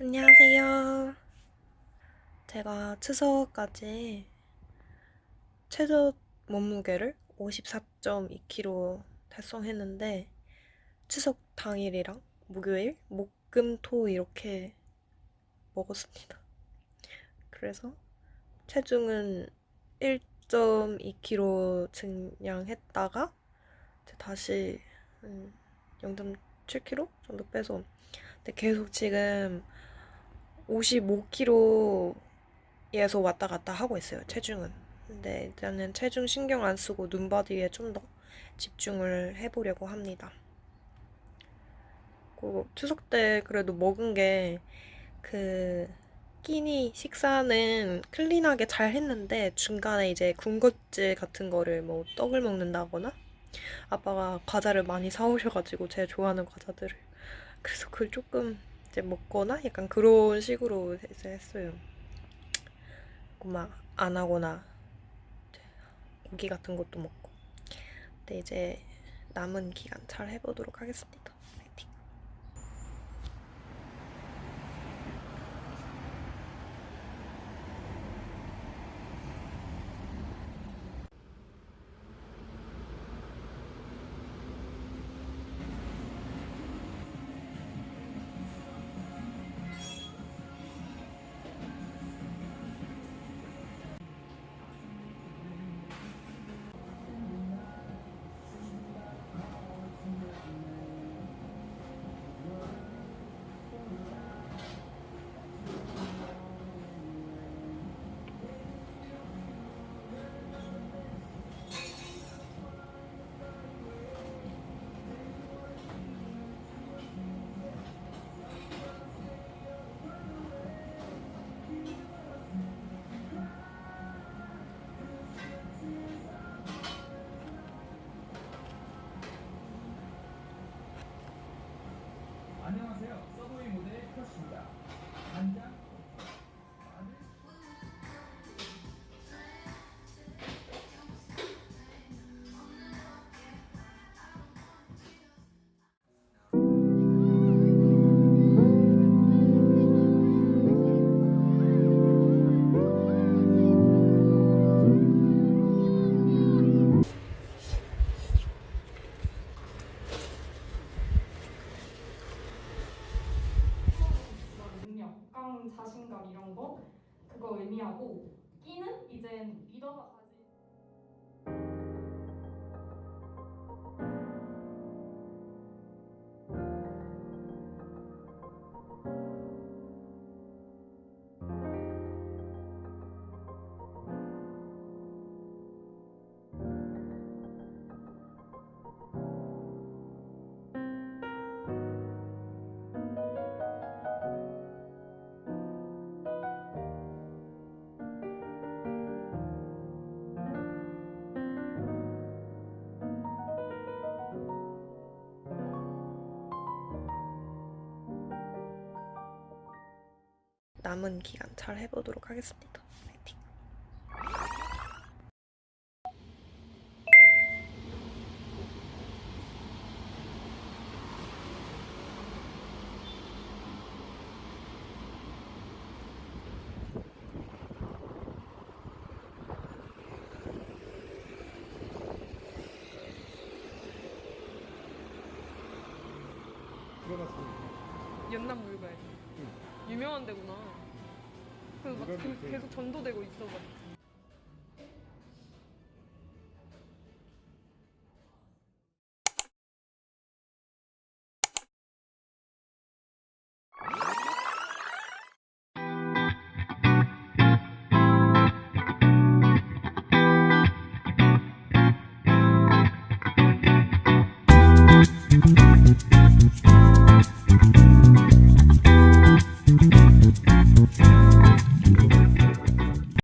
안녕하세요. 제가 추석까지 최저 몸무게를 54.2kg 달성했는데 추석 당일이랑 목요일, 목, 금, 토 이렇게 먹었습니다. 그래서 체중은 1.2kg 증량했다가 다시 0.7kg 정도 빼서 근데 계속 지금 55kg에서 왔다 갔다 하고 있어요, 체중은. 근데 일단은 체중 신경 안 쓰고 눈바디에 좀 더 집중을 해보려고 합니다. 그리고 추석 때 그래도 먹은 게 그 끼니 식사는 클린하게 잘 했는데 중간에 이제 군것질 같은 거를 뭐 떡을 먹는다거나 아빠가 과자를 많이 사오셔가지고 제가 좋아하는 과자들을 그래서 그걸 조금 이제 먹거나 약간 그런 식으로 해서 했어요. 막 안 하거나 이제 고기 같은 것도 먹고. 근데 이제 남은 기간 잘 해보도록 하겠습니다. 자신감 이런 거 그거 의미하고 끼는 이제 리더가 남은 기간 잘 해보도록 하겠습니다. 파이팅. 연남 물가에 유명한 데구나. 그막 그- 계속 전도되고 있어가지고.